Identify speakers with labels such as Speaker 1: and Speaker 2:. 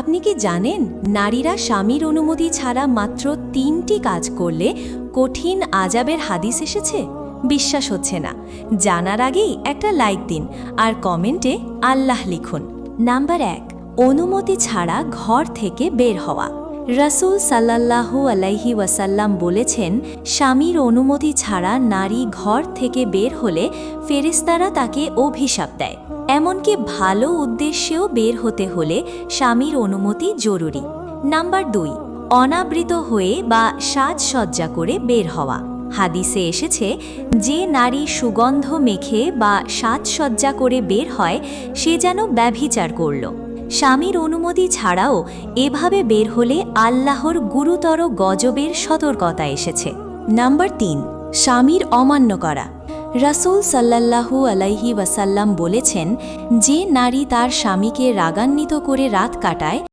Speaker 1: আপনি কি জানেন, নারীরা স্বামীর অনুমতি ছাড়া মাত্র তিনটি কাজ করলে কঠিন আজাবের হাদিস এসেছে? বিশ্বাস হচ্ছে না। জানার আগেই একটা লাইক দিন আর কমেন্টে আল্লাহ লিখুন। নাম্বার এক, অনুমতি ছাড়া ঘর থেকে বের হওয়া। রাসূল সাল্লাল্লাহু আলাইহি ওয়াসাল্লাম বলেছেন, স্বামীর অনুমতি ছাড়া নারী ঘর থেকে বের হলে ফেরেস্তারা তাকে অভিশাপ দেয়। এমনকি ভালো উদ্দেশ্যেও বের হতে হলে স্বামীর অনুমতি জরুরি। নাম্বার দুই, অনাবৃত হয়ে বা সাজসজ্জা করে বের হওয়া। হাদিসে এসেছে, যে নারী সুগন্ধ মেখে বা সাজসজ্জা করে বের হয়, সে যেন ব্যভিচার করল। স্বামীর অনুমতি ছাড়াও এভাবে বের হলে আল্লাহর গুরুতর গজবের সতর্কতা এসেছে। নাম্বার তিন, স্বামীর অমান্য করা। রাসূল সাল্লাল্লাহু আলাইহি ওয়াসাল্লাম বলেছেন যে নারী তার স্বামীকে রাগান্বিত করে রাত কাটায়